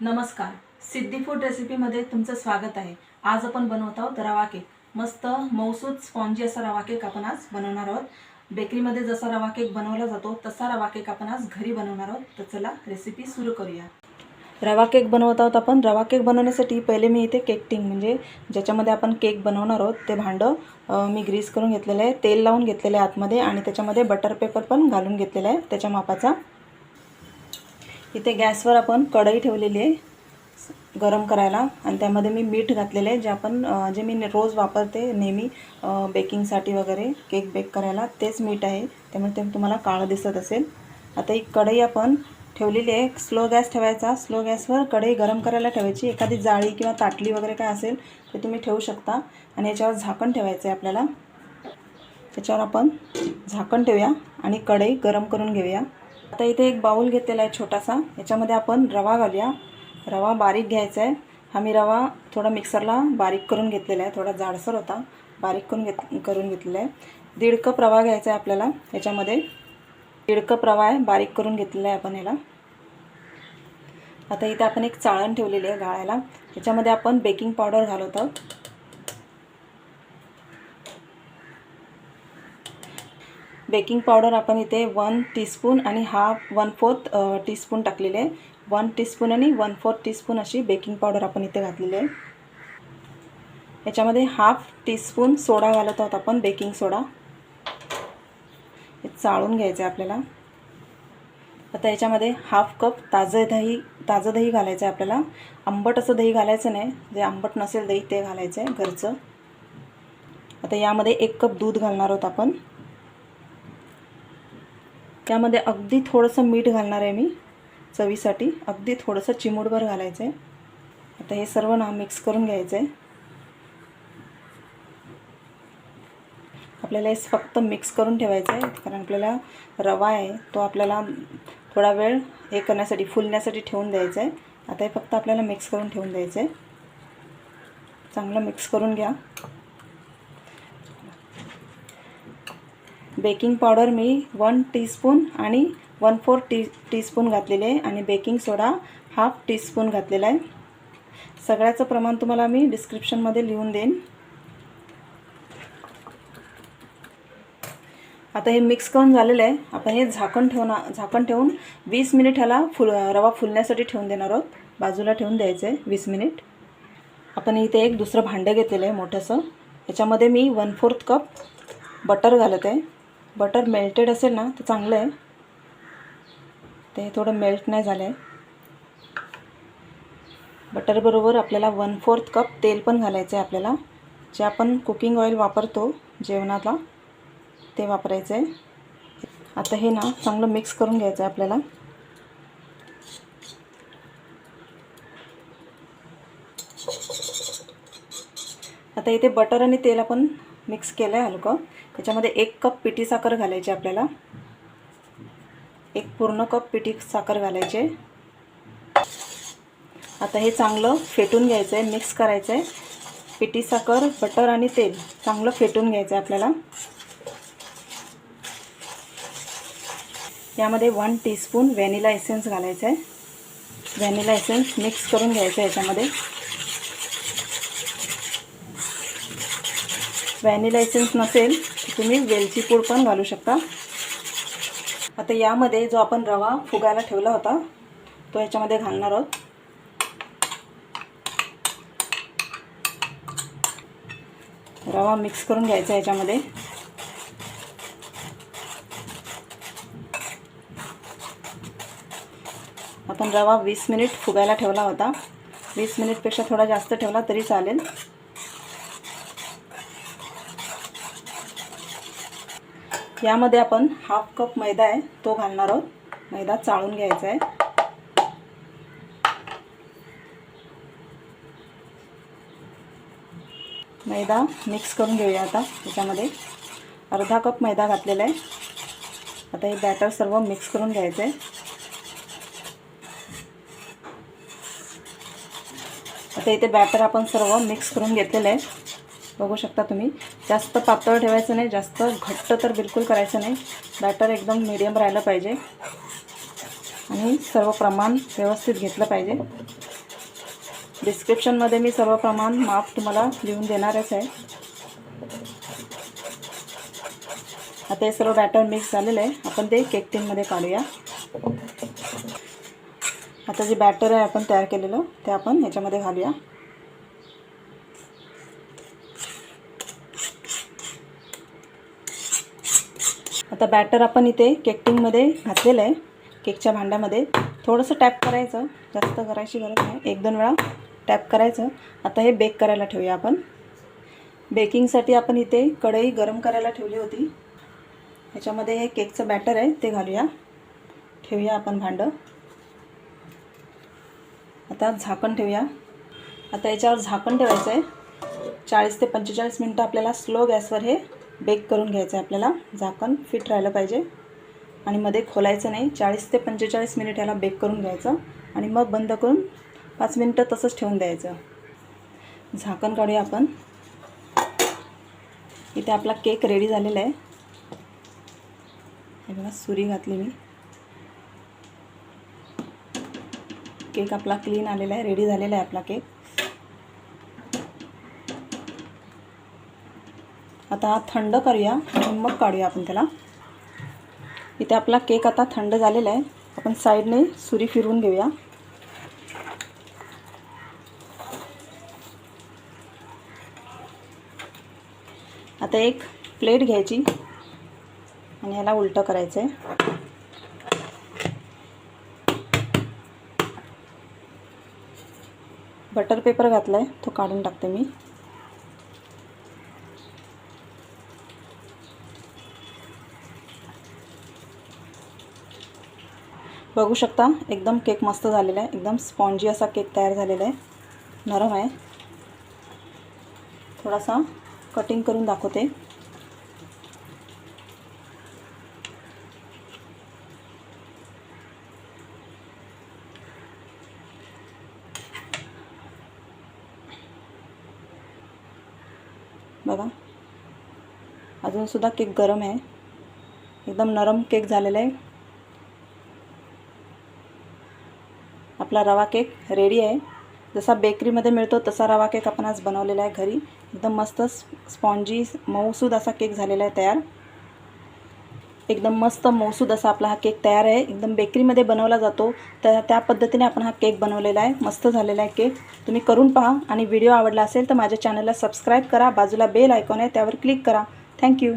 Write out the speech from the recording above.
नमस्कार. सिद्धी फूड रेसिपीमध्ये तुमचं स्वागत आहे. आज आपण बनवत आहोत रवा केक मस्त मौसूद स्पॉन्जी असा रवा केक आपण आज बनवणार आहोत. बेकरीमध्ये जसा रवा केक बनवला जातो तसा रवा केक आपण आज घरी बनवणार आहोत. तर चला रेसिपी सुरू करूया. रवा केक बनवत आहोत आपण. रवा केक बनवण्यासाठी पहिले मी इथे केक टिंग म्हणजे ज्याच्यामध्ये आपण केक बनवणार आहोत ते भांडं मी ग्रीस करून घेतलेलं आहे. तेल लावून घेतलेलं आहे आतमध्ये आणि त्याच्यामध्ये बटर पेपर पण घालून घेतलेलं आहे. त्याच्या मापाचा इथे गॅसवर आपण कढई ठेवलेली आहे गरम करायला. आणि त्यामध्ये मी मीठ घातलेलं आहे जे आपण जे मी रोज वापरते नेहमी बेकिंगसाठी वगैरे केक बेक करायला तेच मीठ आहे. त्यामुळे ते तुम्हाला काळं दिसत असेल. आता ही कढई आपण ठेवलेली आहे. स्लो गॅस ठेवायचा. स्लो गॅसवर कढई गरम करायला ठेवायची. एखादी जाळी किंवा ताटली वगैरे काय असेल ते तुम्ही ठेवू शकता. आणि याच्यावर झाकण ठेवायचं आहे आपल्याला. त्याच्यावर आपण झाकण ठेवूया आणि कढई गरम करून घेऊया. आता इथे एक बाऊल घेतलेला आहे छोटासा. याच्यामध्ये आपण रवा घालूया. रवा बारीक घ्यायचा आहे. हा मी रवा थोडा मिक्सरला बारीक करून घेतलेला आहे. थोडा जाडसर होता. बारीक करून घेत करून घेतलेला आहे. दीड कप रवा घ्यायचा आहे आपल्याला. याच्यामध्ये दीड कप रवा आहे. बारीक करून घेतलेला आहे आपण याला. आता इथे आपण एक चाळण ठेवलेली आहे गाळायला. याच्यामध्ये आपण बेकिंग पावडर घालवतो बेकिंग पावडर आपण इथे वन टीस्पून आणि हाफ वन फोर्थ टीस्पून टाकलेले आहे. वन टीस्पून आणि वन फोर्थ टीस्पून अशी बेकिंग पावडर आपण इथे घातलेली आहे. याच्यामध्ये हाफ टीस्पून सोडा घालत आहोत आपण बेकिंग सोडा. हे चाळून घ्यायचं आहे आपल्याला. आता याच्यामध्ये हाफ कप ताजं दही ताजं दही घालायचं आहे आपल्याला. आंबट असं दही घालायचं नाही. जे आंबट नसेल दही ते घालायचं आहे घरचं. आता यामध्ये एक कप दूध घालणार आहोत आपण. त्यामध्ये अगदी थोडंसं मीठ घालणार आहे मी चवीसाठी. अगदी थोडंसं चिमूटभर घालायचं आहे आता हे सर्व ना मिक्स करून घ्यायचं आहे आपल्याला हे फक्त मिक्स करून ठेवायचं आहे कारण आपल्याला रवा आहे तो आपल्याला थोडा वेळ हे करण्यासाठी फुलण्यासाठी ठेवून द्यायचा आहे आता हे फक्त आपल्याला मिक्स करून ठेवून द्यायचं आहे चांगलं मिक्स करून घ्या. बेकिंग पावडर मी वन टीस्पून आणि वन फोर टी टीस्पून घातलेले आहे आणि बेकिंग सोडा हाफ टीस्पून घातलेला आहे. सगळ्याचं प्रमाण तुम्हाला मी डिस्क्रिप्शनमध्ये लिहून देईन. आता हे मिक्स करून झालेलं आहे. आपण हे झाकण ठेवणार झाकण ठेवून वीस मिनिट ह्याला फुल रवा फुलण्यासाठी ठेवून देणार आहोत. बाजूला ठेवून द्यायचं आहे वीस मिनिट आपण इथे एक दुसरं भांडं घेतलेलं आहे मोठंसं. याच्यामध्ये मी वन फोर्थ कप बटर घालत आहे. बटर मेल्टेड असेल ना तर चांगलं आहे. ते थोडं मेल्ट नाही झालं आहे बटरबरोबर आपल्याला वन फोर्थ कप तेल पण घालायचं आहे आपल्याला. जे आपण कुकिंग ऑइल वापरतो जेवणाला ते वापरायचं आहे आता हे ना चांगलं मिक्स करून घ्यायचं आहे आपल्याला. आता इथे बटर आणि तेल आपण मिक्स केलं आहे हलकं. त्याच्यामध्ये एक कप पिठी साखर घालायची आपल्याला. एक पूर्ण कप पिठी साखर घालायचे. आता हे चांगलं फेटून घ्यायचं आहे मिक्स करायचं आहे पिठी साखर बटर आणि तेल चांगलं फेटून घ्यायचं आहे आपल्याला. यामध्ये वन टीस्पून व्हॅनिला एसेन्स घालायचं आहे व्हॅनिला एसेन्स मिक्स करून घ्यायचं आहे याच्यामध्ये. व्हॅनिला एसेन्स नसेल तुम्ही वेलची पूड पण घालू शकता. आता यामध्ये जो आपण रवा फुगायला ठेवला होता तो याच्यामध्ये घालणार आहोत. रवा मिक्स करून घ्यायचा याच्यामध्ये. आपण रवा वीस मिनिट फुगायला ठेवला होता. वीस मिनिटपेक्षा थोडा जास्त ठेवला तरी चालेल. यामध्ये आपण हाफ कप मैदा आहे तो घालणार आहोत. मैदा चाळून घ्यायचा आहे. मैदा मिक्स करून घेऊया आता त्याच्यामध्ये. अर्धा कप मैदा घातलेला आहे. आता हे बॅटर सर्व मिक्स करून घ्यायचं आहे. आता इथे बॅटर आपण सर्व मिक्स करून घेतलेलं आहे. बघू शकता तुम्ही. जास्त पातळ ठेवायचं नाही जास्त घट्ट तर बिलकुल करायचं नाही. बॅटर एकदम मिडियम राहिलं पाहिजे. आणि सर्व प्रमाण व्यवस्थित घेतलं पाहिजे. डिस्क्रिप्शनमध्ये मी सर्व प्रमाण माप तुम्हाला लिहून देणारच आहे. आता हे सर्व बॅटर मिक्स झालेलं आहे. आपण ते केक टीनमध्ये काढूया. आता जे बॅटर आहे आपण तयार केलेलं ते आपण ह्याच्यामध्ये घालूया. आता बॅटर आपण इथे केक टिंगमध्ये घातलेलं आहे. केकच्या भांड्यामध्ये थोडंसं टॅप करायचं. जास्त करायची गरज नाही. एक दोन वेळा टॅप करायचं. आता हे बेक करायला ठेवूया आपण. बेकिंगसाठी आपण इथे कढई गरम करायला ठेवली होती. ह्याच्यामध्ये हे केकचं बॅटर आहे ते घालूया. ठेवूया आपण भांडं. आता झाकण ठेवूया. आता याच्यावर झाकण ठेवायचं आहे चाळीस ते पंचेचाळीस मिनटं आपल्याला स्लो गॅसवर हे बेक करून घ्यायचं आहे आपल्याला. झाकण फिट राहिलं पाहिजे. आणि मध्ये खोलायचं नाही. चाळीस ते पंचेचाळीस मिनिट याला बेक करून घ्यायचं. आणि मग बंद करून पाच मिनटं तसंच ठेवून द्यायचं. झाकण काढूया आपण. इथे आपला केक रेडी झालेला आहे. हे बघा सुरी घातली मी. केक आपला क्लीन आलेला आहे. रेडी झालेला आहे आपला केक. आता हा थंड करूया आणि मग काढूया आपण त्याला. इथे आपला केक आता थंड झालेला आहे. आपण साईडने सुरी फिरवून घेऊया. आता एक प्लेट घ्यायची आणि ह्याला उलटं करायचं आहे बटर पेपर घातला आहे तो काढून टाकते मी. बघू शकता एकदम केक मस्त झालेला आहे. एकदम स्पॉन्जी असा केक तयार झालेला आहे. नरम आहे. थोडासा कटिंग करून दाखवते. बघा. अजूनसुद्धा केक गरम आहे. एकदम नरम केक झालेला आहे. आपला रवा केक रेडी आहे. जसा बेकरीमध्ये मिळतो तसा रवा केक आपण आज बनवलेला आहे घरी. एकदम मस्त स्पॉन्जी मऊसूद असा केक झालेला आहे तयार. एकदम मस्त मऊसूद असा आपला हा केक तयार आहे. एकदम बेकरीमध्ये बनवला जातो. तर त्या पद्धतीने आपण हा केक बनवलेला आहे. मस्त झालेला आहे केक तुम्ही करून पहा आणि व्हिडिओ आवडला असेल तर माझ्या चॅनलला सबस्क्राईब करा. बाजूला बेल आयकॉन आहे त्यावर क्लिक करा. थँक्यू